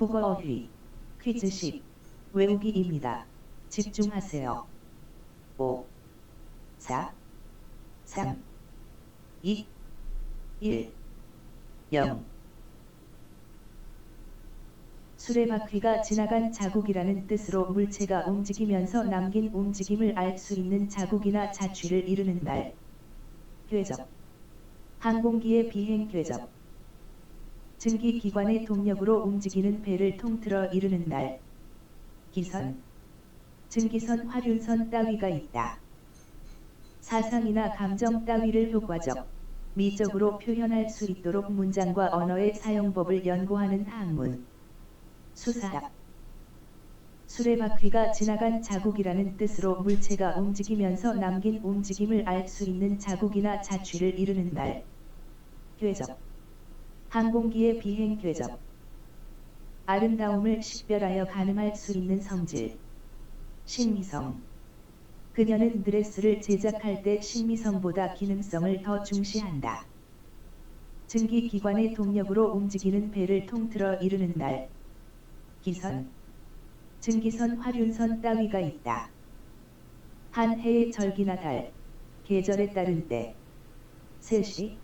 국어 어휘 퀴즈식 외우기입니다. 집중하세요. 5 4 3 2 1 0 수레바퀴가 지나간 자국이라는 뜻으로 물체가 움직이면서 남긴 움직임을 알 수 있는 자국이나 자취를 이루는 날. 궤적. 항공기의 비행 궤적. 증기기관의 동력으로 움직이는 배를 통틀어 이루는 날. 기선. 증기선 화륜선 따위가 있다. 사상이나 감정 따위를 효과적, 미적으로 표현할 수 있도록 문장과 언어의 사용법을 연구하는 학문. 수사 수레바퀴가 지나간 자국이라는 뜻으로 물체가 움직이면서 남긴 움직임을 알 수 있는 자국이나 자취를 이루는 날. 궤적 항공기의 비행 궤적. 아름다움을 식별하여 가늠할 수 있는 성질. 신미성. 그녀는 드레스를 제작할 때 신미성보다 기능성을 더 중시한다. 증기기관의 동력으로 움직이는 배를 통틀어 이루는 날. 기선, 증기선 화륜선 따위가 있다. 한 해의 절기나 달, 계절에 따른 때, 세시,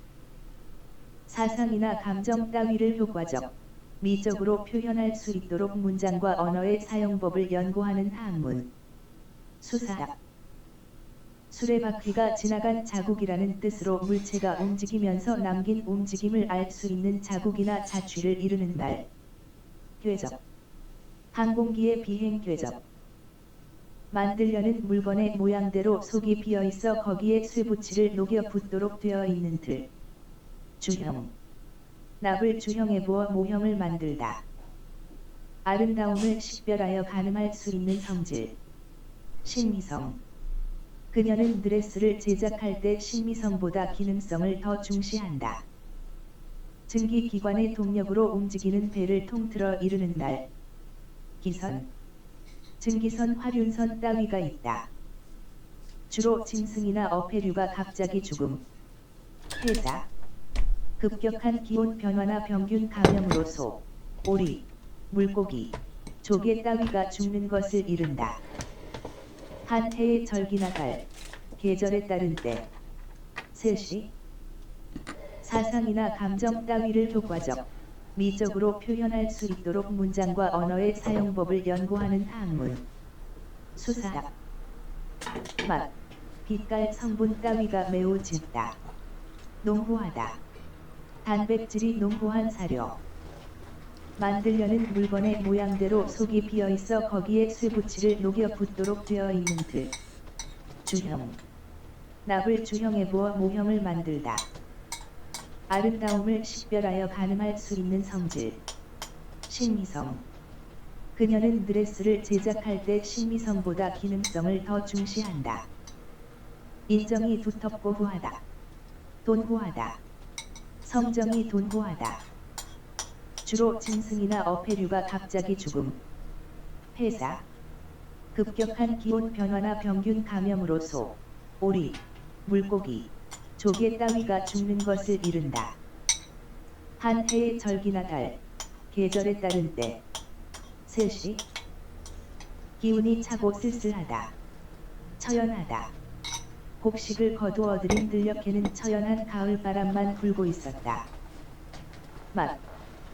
사상이나 감정 따위를 효과적, 미적으로 표현할 수 있도록 문장과 언어의 사용법을 연구하는 학문. 수사 수레바퀴가 지나간 자국이라는 뜻으로 물체가 움직이면서 남긴 움직임을 알 수 있는 자국이나 자취를 이루는 날. 궤적 항공기의 비행 궤적 만들려는 물건의 모양대로 속이 비어 있어 거기에 쇠붙이를 녹여 붓도록 되어 있는 들. 주형 납을 주형에 부어 모형을 만들다. 아름다움을 식별하여 가늠할 수 있는 성질. 신미성 그녀는 드레스를 제작할 때 신미성보다 기능성을 더 중시한다. 증기기관의 동력으로 움직이는 배를 통틀어 이루는 날. 기선, 증기선 화륜선 따위가 있다. 주로 짐승이나 어패류가 갑자기 죽음, 폐사, 급격한 기온 변화나 병균 감염으로 소, 오리, 물고기, 조개 따위가 죽는 것을 이른다. 한 해의 절기나 달, 계절에 따른 때, 세시, 사상이나 감정 따위를 효과적, 미적으로 표현할 수 있도록 문장과 언어의 사용법을 연구하는 학문. 수사, 맛, 빛깔 성분 따위가 매우 짙다. 농후하다. 단백질이 농후한 사료. 만들려는 물건의 모양대로 속이 비어 있어 거기에 쇠붙이를 녹여 붓도록 되어 있는 들. 주형. 납을 주형에 부어 모형을 만들다. 아름다움을 식별하여 가늠할 수 있는 성질. 신미성. 그녀는 드레스를 제작할 때 신미성보다 기능성을 더 중시한다. 인정이 두텁고 후하다. 돈후하다. 성정이 돈후하다. 주로 짐승이나 어패류가 갑자기 죽음. 폐사. 급격한 기온 변화나 병균 감염으로 소, 오리, 물고기, 조개 따위가 죽는 것을 이른다. 한 해의 절기나 달, 계절에 따른 때, 세시, 기운이 차고 쓸쓸하다, 처연하다. 곡식을 거두어 들인 들녘에는 처연한 가을 바람만 불고 있었다. 맛,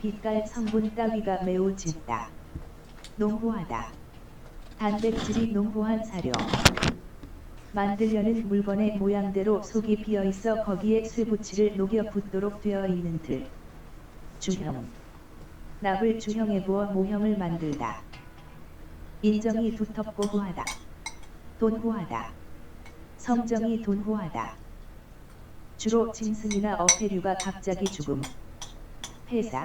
빛깔 성분 따위가 매우 짙다. 농후하다. 단백질이 농후한 사료. 만들려는 물건의 모양대로 속이 비어 있어 거기에 쇠붙이를 녹여 붓도록 되어 있는 들. 주형. 납을 주형에 부어 모형을 만들다. 인정이 두텁고 후하다. 돈후하다. 성정이 돈후하다. 주로 짐승이나 어패류가 갑자기 죽음. 폐사.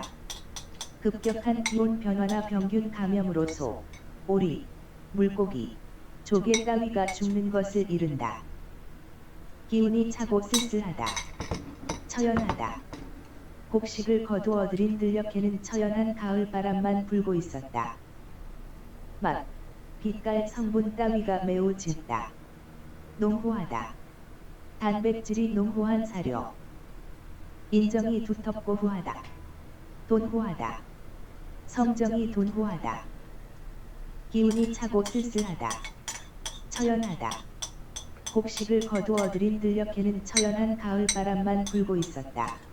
급격한 기온 변화나 병균 감염으로 소, 오리, 물고기, 조개 따위가 죽는 것을 이른다. 기운이 차고 쓸쓸하다. 처연하다. 곡식을 거두어 들인 들녘에는 처연한 가을 바람만 불고 있었다. 맛, 빛깔 성분 따위가 매우 짙다. 농후하다. 단백질이 농후한 사료. 인정이 두텁고 후하다. 돈후하다. 성정이 돈호하다. 기운이 차고 쓸쓸하다. 처연하다. 곡식을 거두어 들인 들녘에는 처연한 가을 바람만 불고 있었다.